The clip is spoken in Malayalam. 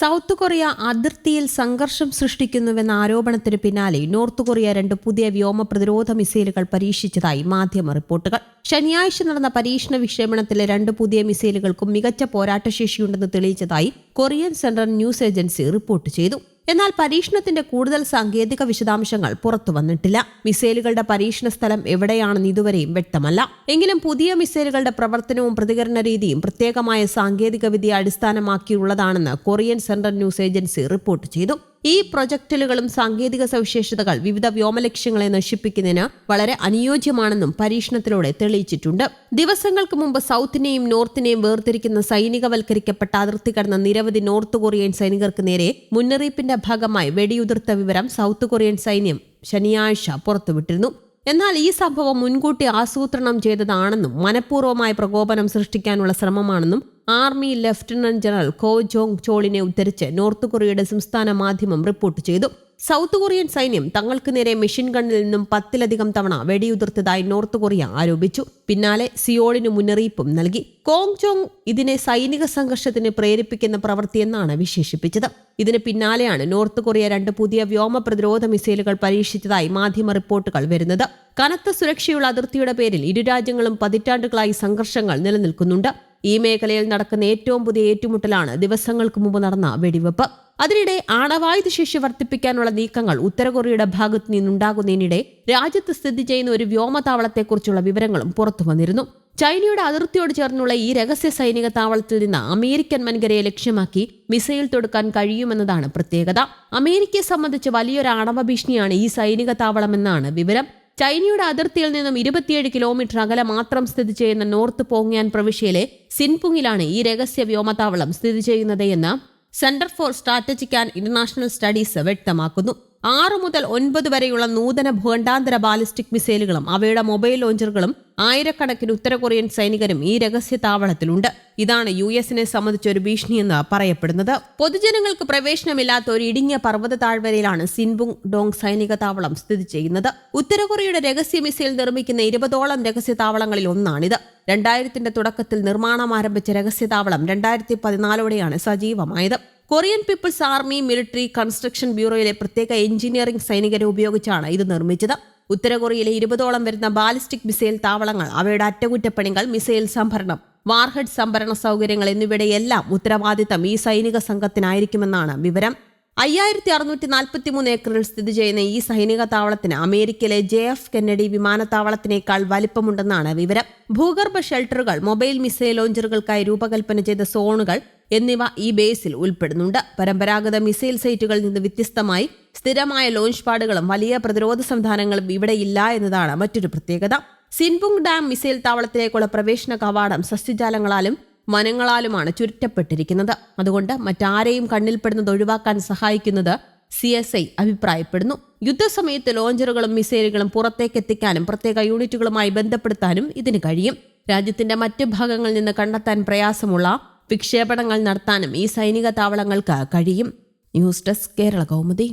സൗത്ത് കൊറിയ അതിർത്തിയിൽ സംഘർഷം സൃഷ്ടിക്കുന്നുവെന്ന ആരോപണത്തിന് പിന്നാലെ നോർത്ത് കൊറിയ രണ്ട് പുതിയ വ്യോമ പ്രതിരോധ മിസൈലുകൾ പരീക്ഷിച്ചതായി മാധ്യമ റിപ്പോർട്ടുകൾ. ശനിയാഴ്ച നടന്ന പരീക്ഷണ വിക്ഷേപണത്തിലെ രണ്ട് പുതിയ മിസൈലുകൾക്കും മികച്ച പോരാട്ടശേഷിയുണ്ടെന്ന് തെളിയിച്ചതായി Korean central news agency report ചെയ്തു. എന്നാൽ പരീക്ഷണത്തിന്റെ കൂടുതൽ സാങ്കേതിക വിശദാംശങ്ങൾ പുറത്തു വന്നിട്ടില്ല. മിസൈലുകളുടെ പരീക്ഷണ സ്ഥലം എവിടെയാണെന്ന് ഇതുവരെയും വ്യക്തമല്ല. എങ്കിലും പുതിയ മിസൈലുകളുടെ പ്രവർത്തനവും പ്രതികരണ രീതിയും പ്രത്യേകമായ സാങ്കേതികവിദ്യ അടിസ്ഥാനമാക്കിയുള്ളതാണെന്ന് Korean central news agency report ചെയ്തു. ഈ പ്രൊജക്ടലുകളും സാങ്കേതിക സവിശേഷതകൾ വിവിധ വ്യോമലക്ഷ്യങ്ങളെ നശിപ്പിക്കുന്നതിന് വളരെ അനുയോജ്യമാണെന്നും പരീക്ഷണത്തിലൂടെ തെളിയിച്ചിട്ടുണ്ട്. ദിവസങ്ങൾക്ക് മുമ്പ് സൗത്തിനെയും നോർത്തിനെയും വേർതിരിക്കുന്ന സൈനികവൽക്കരിക്കപ്പെട്ട അതിർത്തി കടന്ന നിരവധി നോർത്ത് കൊറിയൻ സൈനികർക്ക് നേരെ മുന്നറിയിപ്പിന്റെ ഭാഗമായി വെടിയുതിർത്ത വിവരം സൗത്ത് കൊറിയൻ സൈന്യം ശനിയാഴ്ച പുറത്തുവിട്ടിരുന്നു. എന്നാൽ ഈ സംഭവം മുൻകൂട്ടി ആസൂത്രണം ചെയ്തതാണെന്നും മനഃപൂർവമായ പ്രകോപനം സൃഷ്ടിക്കാനുള്ള ശ്രമമാണെന്നും army lieutenant general Ko Jong ചോളിനെ ഉദ്ധരിച്ച് നോർത്ത് കൊറിയയുടെ സംസ്ഥാന മാധ്യമം റിപ്പോർട്ട് ചെയ്തു. സൗത്ത് കൊറിയൻ സൈന്യം തങ്ങൾക്ക് നേരെ മെഷീൻ ഗണ്ണിൽ നിന്നും പത്തിലധികം തവണ വെടിയുതിർത്തതായി നോർത്ത് കൊറിയ ആരോപിച്ചു. പിന്നാലെ സിയോളിന് മുന്നറിയിപ്പും നൽകി. കോങ് ചോങ് ഇതിനെ സൈനിക സംഘർഷത്തിന് പ്രേരിപ്പിക്കുന്ന പ്രവൃത്തിയെന്നാണ് വിശേഷിപ്പിച്ചത്. ഇതിന് പിന്നാലെയാണ് നോർത്ത് കൊറിയ രണ്ട് പുതിയ വ്യോമ പ്രതിരോധ മിസൈലുകൾ പരീക്ഷിച്ചതായി മാധ്യമ റിപ്പോർട്ടുകൾ വരുന്നത്. കനത്ത സുരക്ഷയുള്ള അതിർത്തിയുടെ പേരിൽ ഇരു രാജ്യങ്ങളും പതിറ്റാണ്ടുകളായി സംഘർഷങ്ങൾ നിലനിൽക്കുന്നുണ്ട്. ഈ മേഖലയിൽ നടക്കുന്ന ഏറ്റവും പുതിയ ഏറ്റുമുട്ടലാണ് ദിവസങ്ങൾക്ക് മുമ്പ് നടന്ന വെടിവെപ്പ്. അതിനിടെ ആണവായുധ ശേഷി വർദ്ധിപ്പിക്കാനുള്ള നീക്കങ്ങൾ ഉത്തര കൊറിയയുടെ ഭാഗത്തു നിന്നുണ്ടാകുന്നതിനിടെ രാജ്യത്ത് സ്ഥിതി ചെയ്യുന്ന ഒരു വ്യോമതാവളത്തെക്കുറിച്ചുള്ള വിവരങ്ങളും പുറത്തു വന്നിരുന്നു. ചൈനയുടെ അതിർത്തിയോട് ചേർന്നുള്ള ഈ രഹസ്യ സൈനിക താവളത്തിൽ നിന്ന് അമേരിക്കൻ വൻകരയെ ലക്ഷ്യമാക്കി മിസൈൽ തൊടുക്കാൻ കഴിയുമെന്നതാണ് പ്രത്യേകത. അമേരിക്കയെ സംബന്ധിച്ച് വലിയൊരു ആണവ ഭീഷണിയാണ് ഈ സൈനിക താവളമെന്നാണ് വിവരം. ചൈനയുടെ അതിർത്തിയിൽ നിന്നും ഇരുപത്തിയേഴ് കിലോമീറ്റർ അകലെ മാത്രം സ്ഥിതി ചെയ്യുന്ന നോർത്ത് പോങ്യാൻ പ്രവിശ്യയിലെ സിൻപുങ്ങിലാണ് ഈ രഹസ്യ വ്യോമതാവളം സ്ഥിതി ചെയ്യുന്നത് എന്ന് centre for strategic and international studies വ്യക്തമാക്കുന്നു. ആറ് മുതൽ ഒൻപത് വരെയുള്ള നൂതന ഭൂഖണ്ഡാന്തര ബാലിസ്റ്റിക് മിസൈലുകളും അവയുടെ മൊബൈൽ ലോഞ്ചറുകളും ആയിരക്കണക്കിന് ഉത്തര കൊറിയൻ സൈനികരും ഈ രഹസ്യ താവളത്തിലുണ്ട്. ഇതാണ് യു എസിനെ സംബന്ധിച്ച ഒരു ഭീഷണിയെന്ന് പറയപ്പെടുന്നത്. പൊതുജനങ്ങൾക്ക് പ്രവേശനമില്ലാത്ത ഒരു ഇടുങ്ങിയ പർവത താഴ്വരയിലാണ് സിൻബുങ് ഡോങ് സൈനിക താവളം സ്ഥിതി ചെയ്യുന്നത്. ഉത്തര കൊറിയയുടെ രഹസ്യ മിസൈൽ നിർമ്മിക്കുന്ന ഇരുപതോളം രഹസ്യ താവളങ്ങളിൽ ഒന്നാണിത്. രണ്ടായിരത്തിന്റെ തുടക്കത്തിൽ നിർമ്മാണം ആരംഭിച്ച രഹസ്യ താവളം രണ്ടായിരത്തി പതിനാലോടെയാണ് സജീവമായത്. Korean people's army military construction ബ്യൂറോയിലെ പ്രത്യേക എഞ്ചിനീയറിംഗ് സൈനികരെ ഉപയോഗിച്ചാണ് ഇത് നിർമ്മിച്ചത്. ഉത്തര കൊറിയയിലെ ഇരുപതോളം വരുന്ന ബാലിസ്റ്റിക് മിസൈൽ താവളങ്ങൾ അവയുടെ അറ്റകുറ്റപ്പണികൾ മിസൈൽ സംഭരണം വാർഹെഡ് സംഭരണ സൗകര്യങ്ങൾ എന്നിവയുടെ എല്ലാം ഉത്തരവാദിത്തം ഈ സൈനിക സംഘത്തിനായിരിക്കുമെന്നാണ് വിവരം. അയ്യായിരത്തി അറുന്നൂറ്റി നാൽപ്പത്തി മൂന്ന് ഏക്കറിൽ സ്ഥിതി ചെയ്യുന്ന ഈ സൈനിക താവളത്തിന് അമേരിക്കയിലെ ജെ എഫ് കെന്നഡി വിമാനത്താവളത്തിനേക്കാൾ വലിപ്പമുണ്ടെന്നാണ് വിവരം. ഭൂഗർഭ ഷെൽട്ടറുകൾ മൊബൈൽ മിസൈൽ ലോഞ്ചറുകൾക്കായി രൂപകൽപ്പന ചെയ്ത സോണുകൾ എന്നിവ ഈ ബേസിൽ ഉൾപ്പെടുന്നുണ്ട്. പരമ്പരാഗത മിസൈൽ സൈറ്റുകളിൽ നിന്ന് വ്യത്യസ്തമായി സ്ഥിരമായ ലോഞ്ച് പാടുകളും വലിയ പ്രതിരോധ സംവിധാനങ്ങളും ഇവിടെ ഇല്ല എന്നതാണ് മറ്റൊരു പ്രത്യേകത. സിൻപുങ് ഡാം മിസൈൽ താവളത്തിലേക്കുള്ള പ്രവേശന കവാടം സസ്യജാലങ്ങളാലും വനങ്ങളാലുമാണ് ചുരുറ്റപ്പെട്ടിരിക്കുന്നത് അതുകൊണ്ട് മറ്റാരെയും കണ്ണിൽപ്പെടുന്നത് ഒഴിവാക്കാൻ സഹായിക്കുന്നത് സി എസ് ഐ അഭിപ്രായപ്പെടുന്നു. യുദ്ധസമയത്ത് ലോഞ്ചറുകളും മിസൈലുകളും പുറത്തേക്ക് എത്തിക്കാനും പ്രത്യേക യൂണിറ്റുകളുമായി ബന്ധപ്പെടുത്താനും ഇതിന് കഴിയും. രാജ്യത്തിന്റെ മറ്റ് ഭാഗങ്ങളിൽ നിന്ന് കണ്ടെത്താൻ പ്രയാസമുള്ള വിക്ഷേപണങ്ങൾ നടത്താനും ഈ സൈനിക താവളങ്ങൾക്ക് കഴിയും. News desk Kerala Kaumudi.